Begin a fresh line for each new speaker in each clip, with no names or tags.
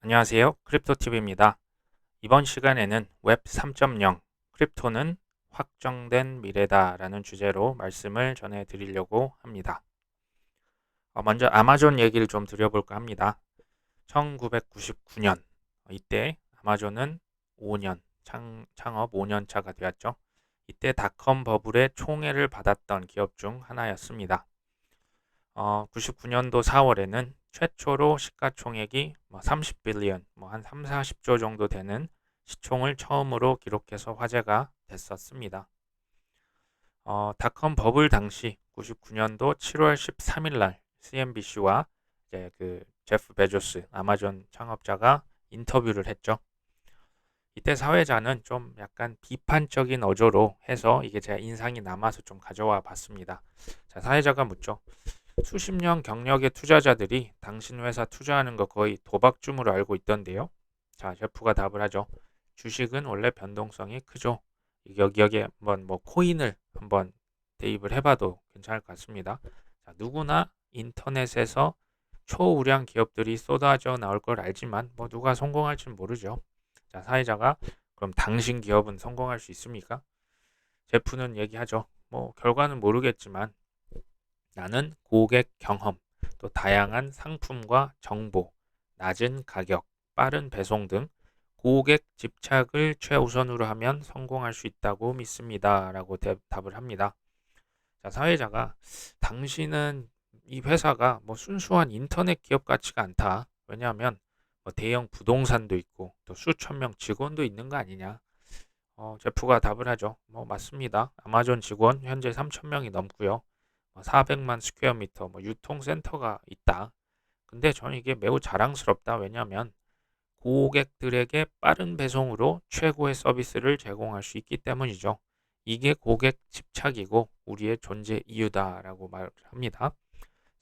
안녕하세요. 크립토TV입니다. 이번 시간에는 웹 3.0 크립토는 확정된 미래다라는 주제로 말씀을 전해 드리려고 합니다. 어, 먼저 아마존 얘기를 좀 드려볼까 합니다. 1999년 이때 아마존은 5년 창, 창업 5년 차가 되었죠. 이때 닷컴 버블의 총애를 받았던 기업 중 하나였습니다. 어, 99년도 4월에는 최초로 시가총액이 뭐 30빌리언, 뭐 한 3, 40조 정도 되는 시총을 처음으로 기록해서 화제가 됐었습니다. 어, 닷컴 버블 당시 99년도 7월 13일 날 CNBC와 이제 그 제프 베조스 아마존 창업자가 인터뷰를 했죠. 이때 사회자는 좀 약간 비판적인 어조로 해서 이게 제가 인상이 남아서 좀 가져와 봤습니다. 자, 사회자가 묻죠. 수십 년 경력의 투자자들이 당신 회사 투자하는 거 거의 도박주으로 알고 있던데요. 자, 제프가 답을 하죠. 주식은 원래 변동성이 크죠. 여기 여기에 한번 뭐 코인을 한번 대입을 해봐도 괜찮을 것 같습니다. 자, 누구나 인터넷에서 초우량 기업들이 쏟아져 나올 걸 알지만 뭐 누가 성공할지는 모르죠. 자, 사회자가 그럼 당신 기업은 성공할 수 있습니까? 제프는 얘기하죠. 뭐 결과는 모르겠지만 나는 고객 경험, 또 다양한 상품과 정보, 낮은 가격, 빠른 배송 등 고객 집착을 최우선으로 하면 성공할 수 있다고 믿습니다. 라고 대, 답을 합니다. 자, 사회자가 당신은 이 회사가 뭐 순수한 인터넷 기업 같지가 않다. 왜냐하면 뭐 대형 부동산도 있고 또 수천 명 직원도 있는 거 아니냐. 어, 제프가 답을 하죠. 뭐 맞습니다. 아마존 직원 현재 3천 명이 넘고요. 400만 스퀘어 미터 뭐 유통센터가 있다. 근데 저는 이게 매우 자랑스럽다. 왜냐하면 고객들에게 빠른 배송으로 최고의 서비스를 제공할 수 있기 때문이죠. 이게 고객 집착이고 우리의 존재 이유다라고 말합니다.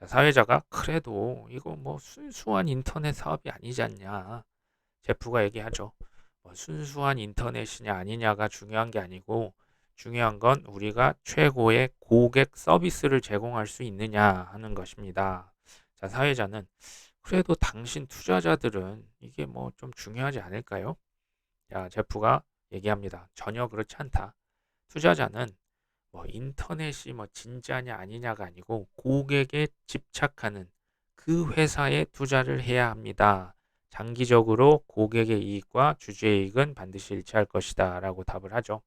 자, 사회자가 그래도 이거 뭐 순수한 인터넷 사업이 아니지 않냐. 제프가 얘기하죠. 뭐 순수한 인터넷이냐 아니냐가 중요한 게 아니고 중요한 건 우리가 최고의 고객 서비스를 제공할 수 있느냐 하는 것입니다. 자, 사회자는 그래도 당신 투자자들은 이게 뭐 좀 중요하지 않을까요? 자, 제프가 얘기합니다. 전혀 그렇지 않다. 투자자는 뭐 인터넷이 뭐 진짜냐 아니냐가 아니고 고객에 집착하는 그 회사에 투자를 해야 합니다. 장기적으로 고객의 이익과 주주의 이익은 반드시 일치할 것이다 라고 답을 하죠.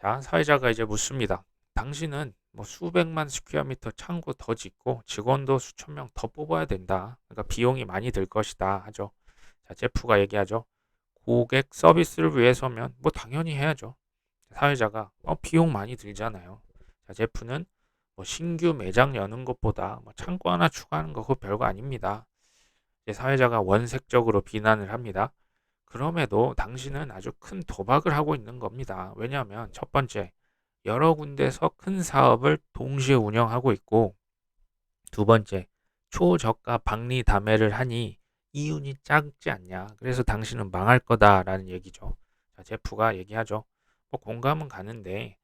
자, 사회자가 이제 묻습니다. 당신은 뭐 수백만 스퀘어미터 창고 더 짓고 직원도 수천 명 더 뽑아야 된다. 그러니까 비용이 많이 들 것이다 하죠. 자, 제프가 얘기하죠. 고객 서비스를 위해서면 뭐 당연히 해야죠. 사회자가 어, 비용 많이 들잖아요. 자, 제프는 뭐 신규 매장 여는 것보다 뭐 창고 하나 추가하는 거 그거 별거 아닙니다. 사회자가 원색적으로 비난을 합니다. 그럼에도 당신은 아주 큰 도박을 하고 있는 겁니다. 왜냐하면 첫 번째, 여러 군데서 큰 사업을 동시에 운영하고 있고, 두 번째, 초저가 박리 담회를 하니 이윤이 작지 않냐. 그래서 당신은 망할 거다라는 얘기죠. 자, 제프가 얘기하죠. 뭐 공감은 가는데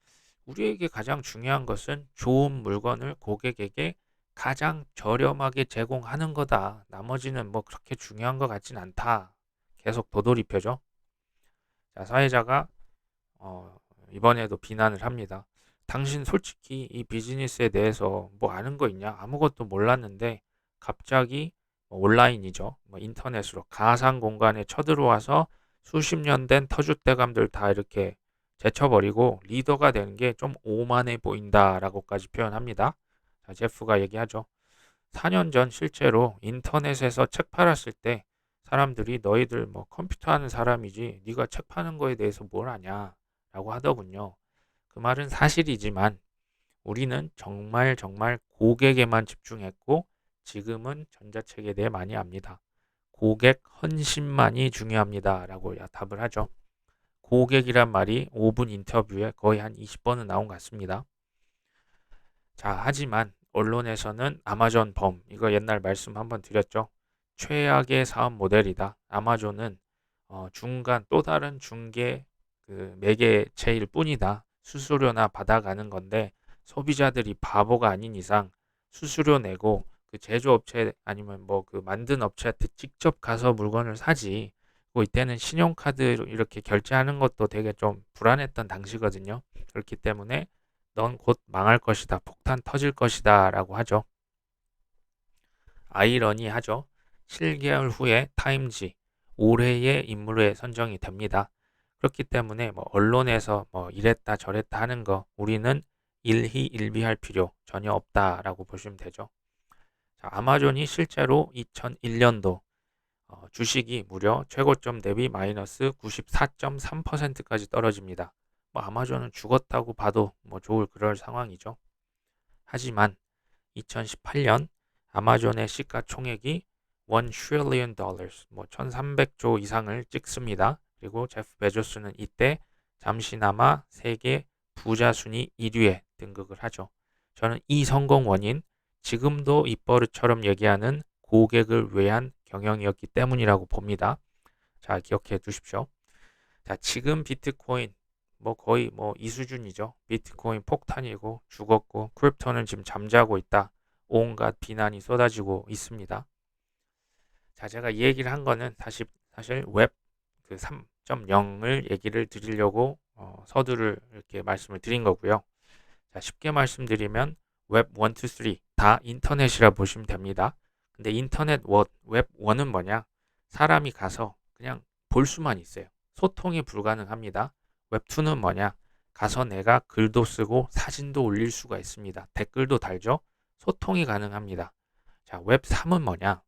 우리에게 가장 중요한 것은 좋은 물건을 고객에게 가장 저렴하게 제공하는 거다. 나머지는 뭐 그렇게 중요한 것 같진 않다. 계속 도돌이표죠. 자, 사회자가 어, 이번에도 비난을 합니다. 당신 솔직히 이 비즈니스에 대해서 뭐 아는 거 있냐? 아무것도 몰랐는데 갑자기 뭐 온라인이죠. 뭐 인터넷으로 가상 공간에 쳐들어와서 수십 년 된 터줏대감들 다 이렇게 제쳐버리고 리더가 되는 게 좀 오만해 보인다라고까지 표현합니다. 자, 제프가 얘기하죠. 4년 전 실제로 인터넷에서 책 팔았을 때 사람들이 너희들 뭐 컴퓨터 하는 사람이지 네가 책 파는 거에 대해서 뭘 아냐 라고 하더군요. 그 말은 사실이지만 우리는 정말 정말 고객에만 집중했고 지금은 전자책에 대해 많이 압니다. 고객 헌신만이 중요합니다 라고 답을 하죠. 고객이란 말이 5분 인터뷰에 거의 한 20번은 나온 것 같습니다. 자, 하지만 언론에서는 아마존 범, 이거 옛날 말씀 한번 드렸죠. 최악의 사업 모델이다. 아마존은 어, 중간 또 다른 중개 그 매개체일 뿐이다. 수수료나 받아가는 건데 소비자들이 바보가 아닌 이상 수수료 내고 그그 제조업체 아니면 뭐 그 만든 업체한테 직접 가서 물건을 사지. 뭐 이때는 신용카드로 이렇게 결제하는 것도 되게 좀 불안했던 당시거든요. 그렇기 때문에 넌 곧 망할 것이다. 폭탄 터질 것이다. 라고 하죠. 아이러니하죠. 7개월 후에 타임지 올해의 인물에 선정이 됩니다. 그렇기 때문에 뭐 언론에서 뭐 이랬다 저랬다 하는 거 우리는 일희일비할 필요 전혀 없다라고 보시면 되죠. 자, 아마존이 실제로 2001년도 어, 주식이 무려 최고점 대비 마이너스 94.3%까지 떨어집니다. 뭐 아마존은 죽었다고 봐도 뭐 좋을 그럴 상황이죠. 하지만 2018년 아마존의 시가총액이 1 trillion dollars, 뭐 1300조 이상을 찍습니다. 그리고 제프 베조스는 이때 잠시나마 세계 부자 순위 1위에 등극을 하죠. 저는 이 성공 원인 지금도 입버릇처럼 얘기하는 고객을 위한 경영이었기 때문이라고 봅니다. 자, 기억해 두십시오. 자, 지금 비트코인 뭐 거의 뭐 이 수준이죠. 비트코인 폭탄이고 죽었고 크립토는 지금 잠자고 있다. 온갖 비난이 쏟아지고 있습니다. 자, 제가 이 얘기를 한 거는 다시 사실 웹 그 3.0을 얘기를 드리려고 어, 서두를 이렇게 말씀을 드린 거고요. 자, 쉽게 말씀드리면 웹 1, 2, 3 다 인터넷이라 보시면 됩니다. 근데 인터넷 웹 1은 뭐냐? 사람이 가서 그냥 볼 수만 있어요. 소통이 불가능합니다. 웹 2는 뭐냐? 가서 내가 글도 쓰고 사진도 올릴 수가 있습니다. 댓글도 달죠? 소통이 가능합니다. 자, 웹 3은 뭐냐?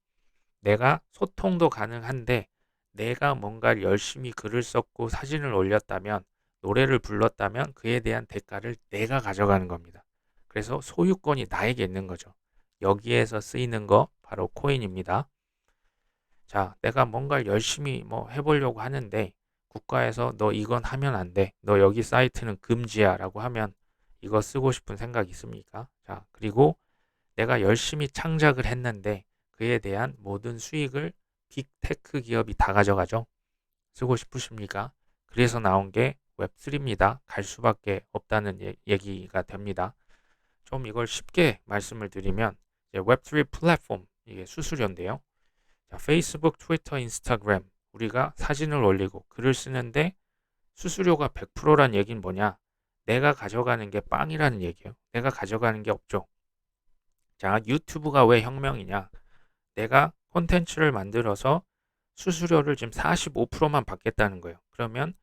내가 소통도 가능한데 내가 뭔가 열심히 글을 썼고 사진을 올렸다면 노래를 불렀다면 그에 대한 대가를 내가 가져가는 겁니다. 그래서 소유권이 나에게 있는 거죠. 여기에서 쓰이는 거 바로 코인입니다. 자, 내가 뭔가 열심히 뭐 해보려고 하는데 국가에서 너 이건 하면 안 돼. 너 여기 사이트는 금지야 라고 하면 이거 쓰고 싶은 생각 있습니까? 자, 그리고 내가 열심히 창작을 했는데 그에 대한 모든 수익을 빅테크 기업이 다 가져가죠. 쓰고 싶으십니까? 그래서 나온 게 웹3입니다. 갈 수밖에 없다는 예, 얘기가 됩니다. 좀 이걸 쉽게 말씀을 드리면 웹3 플랫폼 이게 수수료인데요. 자, 페이스북, 트위터, 인스타그램 우리가 사진을 올리고 글을 쓰는데 수수료가 100%란 얘기는 뭐냐? 내가 가져가는 게 빵이라는 얘기예요. 내가 가져가는 게 없죠. 자, 유튜브가 왜 혁명이냐? 내가 콘텐츠를 만들어서 수수료를 지금 45%만 받겠다는 거예요. 그러면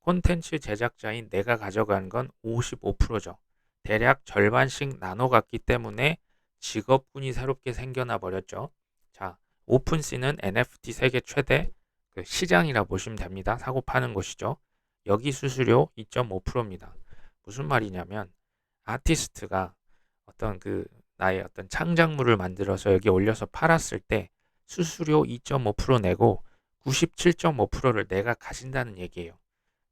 콘텐츠 제작자인 내가 가져가는 건 55%죠. 대략 절반씩 나눠 갔기 때문에 직업군이 새롭게 생겨나 버렸죠. 자, 오픈씨는 NFT 세계 최대 그 시장이라 보시면 됩니다. 사고 파는 곳이죠. 여기 수수료 2.5%입니다. 무슨 말이냐면 아티스트가 어떤 그 나의 어떤 창작물을 만들어서 여기 올려서 팔았을 때 수수료 2.5% 내고 97.5%를 내가 가진다는 얘기예요.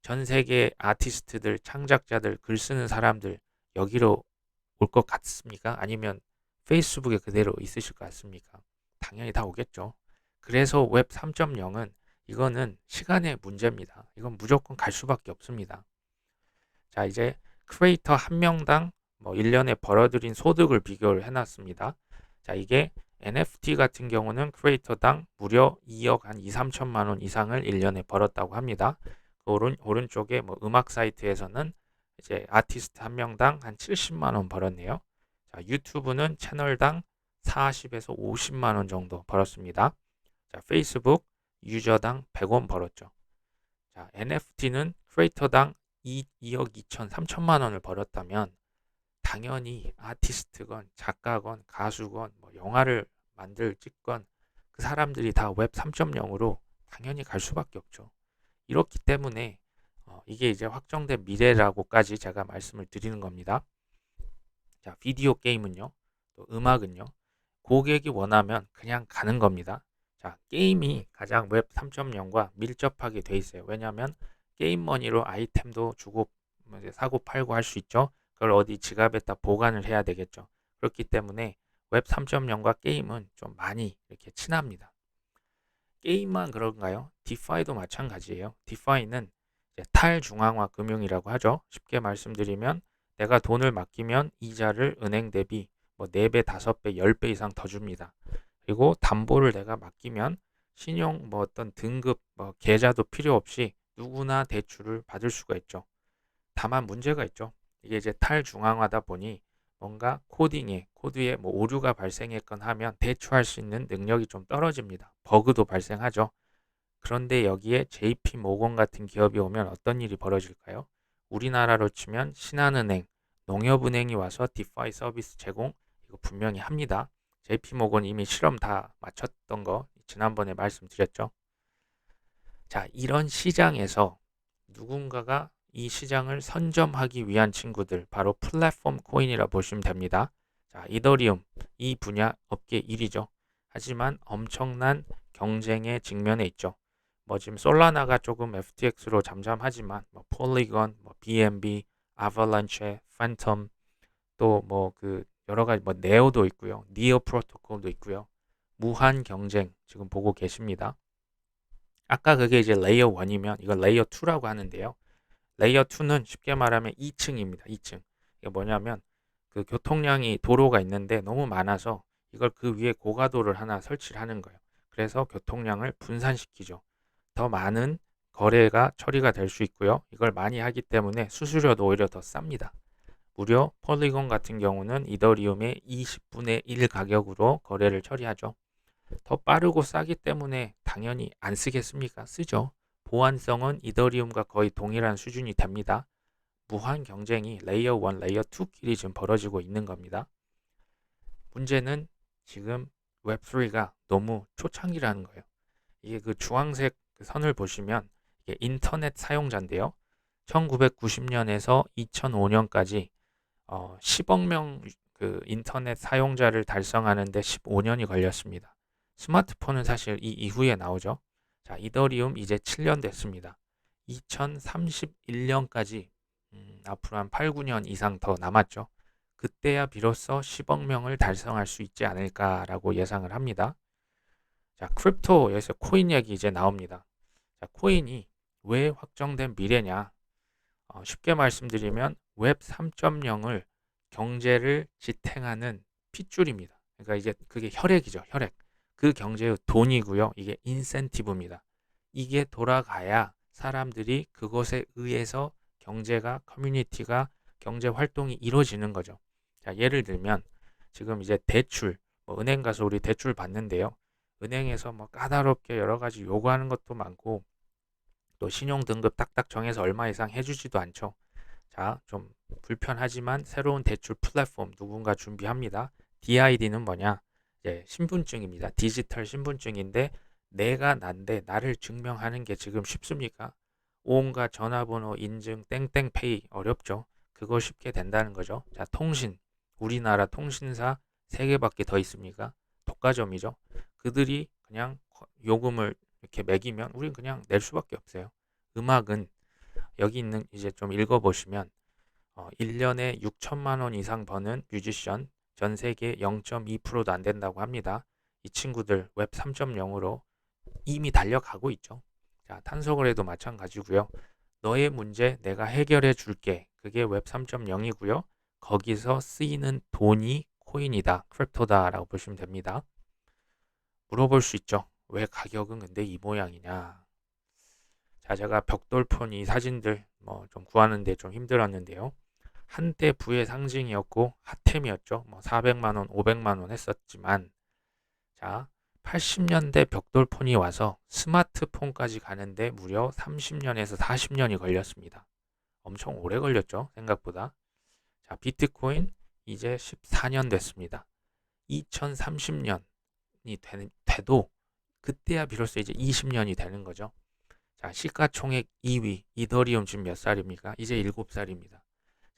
전 세계 아티스트들, 창작자들, 글 쓰는 사람들 여기로 올 것 같습니까? 아니면 페이스북에 그대로 있으실 것 같습니까? 당연히 다 오겠죠. 그래서 웹 3.0은 이거는 시간의 문제입니다. 이건 무조건 갈 수밖에 없습니다. 자, 이제 크리에이터 한 명당 뭐 1년에 벌어들인 소득을 비교를 해놨습니다. 자, 이게 NFT 같은 경우는 크리에이터당 무려 2억 한 2, 3천만 원 이상을 1년에 벌었다고 합니다. 그 오른, 오른쪽에 뭐 음악 사이트에서는 이제 아티스트 한 명당 한 70만 원 벌었네요. 자, 유튜브는 채널당 40에서 50만 원 정도 벌었습니다. 자, 페이스북 유저당 100원 벌었죠. 자, NFT는 크리에이터당 2, 2억 2천, 3천만 원을 벌었다면 당연히 아티스트건 작가건 가수건 뭐 영화를 만들 찍건 그 사람들이 다 웹 3.0으로 당연히 갈 수밖에 없죠. 이렇기 때문에 어, 이게 이제 확정된 미래라고까지 제가 말씀을 드리는 겁니다. 자, 비디오 게임은요, 또 음악은요, 고객이 원하면 그냥 가는 겁니다. 자, 게임이 가장 웹 3.0과 밀접하게 돼 있어요. 왜냐하면 게임 머니로 아이템도 주고 뭐 사고 팔고 할 수 있죠. 그걸 어디 지갑에다 보관을 해야 되겠죠. 그렇기 때문에 웹 3.0과 게임은 좀 많이 이렇게 친합니다. 게임만 그런가요? 디파이도 마찬가지예요. 디파이는 탈중앙화 금융이라고 하죠. 쉽게 말씀드리면 내가 돈을 맡기면 이자를 은행 대비 뭐 4배, 5배, 10배 이상 더 줍니다. 그리고 담보를 내가 맡기면 신용 뭐 어떤 등급 뭐 계좌도 필요 없이 누구나 대출을 받을 수가 있죠. 다만 문제가 있죠. 이게 이제 탈중앙화다 보니 뭔가 코딩에 코드에 뭐 오류가 발생했건 하면 대처할 수 있는 능력이 좀 떨어집니다. 버그도 발생하죠. 그런데 여기에 JP 모건 같은 기업이 오면 어떤 일이 벌어질까요? 우리나라로 치면 신한은행, 농협은행이 와서 디파이 서비스 제공 이거 분명히 합니다. JP 모건 이미 실험 다 마쳤던 거 지난번에 말씀드렸죠. 자, 이런 시장에서 누군가가 이 시장을 선점하기 위한 친구들 바로 플랫폼 코인이라 보시면 됩니다. 자, 이더리움 이 분야 업계 1위죠. 하지만 엄청난 경쟁에 직면해 있죠. 뭐 지금 솔라나가 조금 FTX로 잠잠하지만 뭐 폴리건, 뭐 BNB, 아발란체, 팬텀 또 뭐 그 여러 가지 뭐 네오도 있고요. 니어 프로토콜도 있고요. 무한 경쟁 지금 보고 계십니다. 아까 그게 이제 레이어 1이면 이걸 레이어 2라고 하는데요. 레이어 2는 쉽게 말하면 2층입니다. 2층. 이게 뭐냐면 그 교통량이 도로가 있는데 너무 많아서 이걸 그 위에 고가도를 하나 설치를 하는 거예요. 그래서 교통량을 분산시키죠. 더 많은 거래가 처리가 될 수 있고요. 이걸 많이 하기 때문에 수수료도 오히려 더 쌉니다. 무려 폴리곤 같은 경우는 이더리움의 20분의 1 가격으로 거래를 처리하죠. 더 빠르고 싸기 때문에 당연히 안 쓰겠습니까? 쓰죠. 보안성은 이더리움과 거의 동일한 수준이 됩니다. 무한 경쟁이 레이어 1, 레이어 2끼리 지금 벌어지고 있는 겁니다. 문제는 지금 웹3가 너무 초창기라는 거예요. 이게 그 주황색 그 선을 보시면 이게 인터넷 사용자인데요. 1990년에서 2005년까지 어 10억 명 그 인터넷 사용자를 달성하는데 15년이 걸렸습니다. 스마트폰은 사실 이 이후에 나오죠. 자, 이더리움 이제 7년 됐습니다. 2031년까지 음, 앞으로 한 8, 9년 이상 더 남았죠. 그때야 비로소 10억 명을 달성할 수 있지 않을까라고 예상을 합니다. 자, 크립토 여기서 코인 얘기 이제 나옵니다. 자, 코인이 왜 확정된 미래냐? 어, 쉽게 말씀드리면 웹 3.0을 경제를 지탱하는 핏줄입니다. 그러니까 이제 그게 혈액이죠, 혈액. 그 경제의 돈이고요. 이게 인센티브입니다. 이게 돌아가야 사람들이 그것에 의해서 경제가 커뮤니티가 경제 활동이 이루어지는 거죠. 자, 예를 들면 지금 이제 대출 뭐 은행 가서 우리 대출 받는데요. 은행에서 뭐 까다롭게 여러 가지 요구하는 것도 많고 또 신용 등급 딱딱 정해서 얼마 이상 해주지도 않죠. 자, 좀 불편하지만 새로운 대출 플랫폼 누군가 준비합니다. DID는 뭐냐? 예, 신분증입니다. 디지털 신분증인데 내가 난데 나를 증명하는 게 지금 쉽습니까? 온갖 전화번호 인증 땡땡페이 어렵죠. 그거 쉽게 된다는 거죠. 자, 통신. 우리나라 통신사 3개밖에 더 있습니까? 독과점이죠. 그들이 그냥 요금을 이렇게 매기면 우린 그냥 낼 수밖에 없어요. 음악은 여기 있는 이제 좀 읽어보시면 어, 1년에 6천만 원 이상 버는 뮤지션 전 세계 0.2%도 안 된다고 합니다. 이 친구들 웹 3.0으로 이미 달려가고 있죠. 자, 탄소거래도 마찬가지고요. 너의 문제 내가 해결해 줄게. 그게 웹 3.0이고요. 거기서 쓰이는 돈이 코인이다, 크립토다라고 보시면 됩니다. 물어볼 수 있죠. 왜 가격은 근데 이 모양이냐? 자, 제가 벽돌폰 이 사진들 뭐 좀 구하는데 좀 힘들었는데요. 한때 부의 상징이었고 핫템이었죠. 뭐 400만 원, 500만 원 했었지만 자, 80년대 벽돌폰이 와서 스마트폰까지 가는데 무려 30년에서 40년이 걸렸습니다. 엄청 오래 걸렸죠. 생각보다. 자, 비트코인 이제 14년 됐습니다. 2030년이 되, 돼도 그때야 비로소 이제 20년이 되는 거죠. 자, 시가총액 2위 이더리움 지금 몇 살입니까? 이제 7살입니다.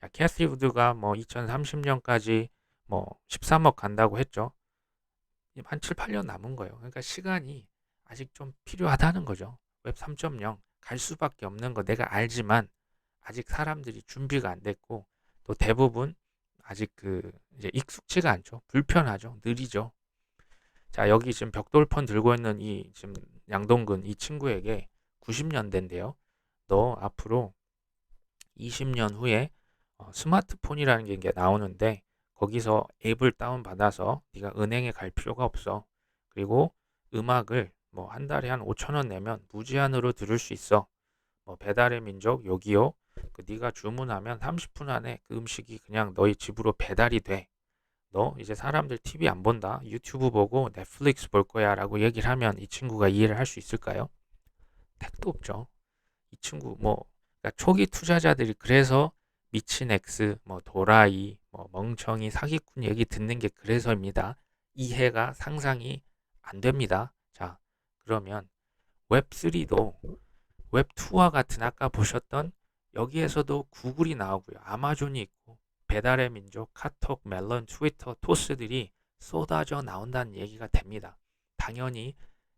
자, 캐시 우드가 뭐 2030년까지 뭐 13억 간다고 했죠. 한 7, 8년 남은 거예요. 그러니까 시간이 아직 좀 필요하다는 거죠. 웹 3.0 갈 수밖에 없는 거 내가 알지만 아직 사람들이 준비가 안 됐고 또 대부분 아직 그 이제 익숙치가 않죠. 불편하죠. 느리죠. 자, 여기 지금 벽돌폰 들고 있는 이 지금 양동근 이 친구에게 90년대인데요. 너 앞으로 20년 후에 어, 스마트폰이라는 게 나오는데 거기서 앱을 다운받아서 네가 은행에 갈 필요가 없어. 그리고 음악을 뭐 한 달에 한 5천 원 내면 무제한으로 들을 수 있어. 뭐 배달의 민족 요기요. 그 네가 주문하면 30분 안에 그 음식이 그냥 너희 집으로 배달이 돼. 너 이제 사람들 TV 안 본다. 유튜브 보고 넷플릭스 볼 거야 라고 얘기를 하면 이 친구가 이해를 할 수 있을까요? 택도 없죠. 이 친구 뭐 그러니까 초기 투자자들이 그래서 미친 X, 뭐 도라이, 뭐 멍청이, 사기꾼 얘기 듣는 게 그래서입니다. 이해가 상상이 안 됩니다. 자, 그러면 웹3도 웹2와 같은 아까 보셨던 여기에서도 구글이 나오고요. 아마존이 있고 배달의 민족, 카톡, 멜론, 트위터, 토스들이 쏟아져 나온다는 얘기가 됩니다. 당연히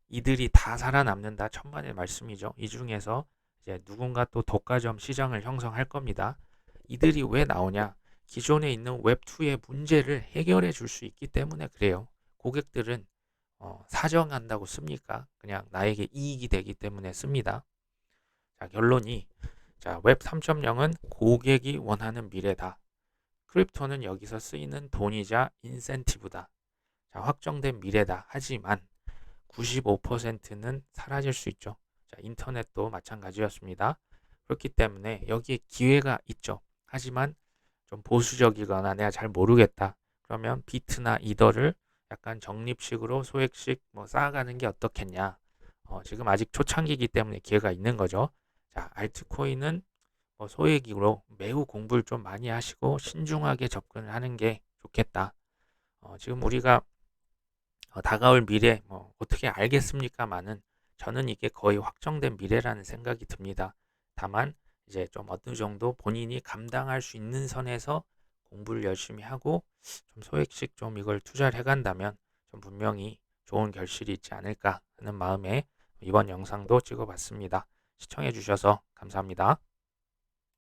이들이 다 살아남는다 천만의 말씀이죠. 이 중에서 이제 누군가 또 독과점 시장을 형성할 겁니다. 이들이 왜 나오냐? 기존에 있는 웹2의 문제를 해결해 줄 수 있기 때문에 그래요. 고객들은 어, 사정한다고 씁니까? 그냥 나에게 이익이 되기 때문에 씁니다. 자, 결론이 자, 웹 3.0은 고객이 원하는 미래다. 크립토는 여기서 쓰이는 돈이자 인센티브다. 자, 확정된 미래다. 하지만 95%는 사라질 수 있죠. 자, 인터넷도 마찬가지였습니다. 그렇기 때문에 여기에 기회가 있죠. 하지만 좀 보수적이거나 내가 잘 모르겠다. 그러면 비트나 이더를 약간 적립식으로 소액식 뭐 쌓아가는 게 어떻겠냐. 어, 지금 아직 초창기이기 때문에 기회가 있는 거죠. 자, 알트코인은 뭐 소액으로 매우 공부를 좀 많이 하시고 신중하게 접근을 하는 게 좋겠다. 어, 지금 우리가 어, 다가올 미래 뭐 어떻게 알겠습니까만은 저는 이게 거의 확정된 미래라는 생각이 듭니다. 다만 이제 좀 어느 정도 본인이 감당할 수 있는 선에서 공부를 열심히 하고 좀 소액씩 좀 이걸 투자를 해간다면 좀 분명히 좋은 결실이 있지 않을까 하는 마음에 이번 영상도 찍어봤습니다. 시청해 주셔서 감사합니다.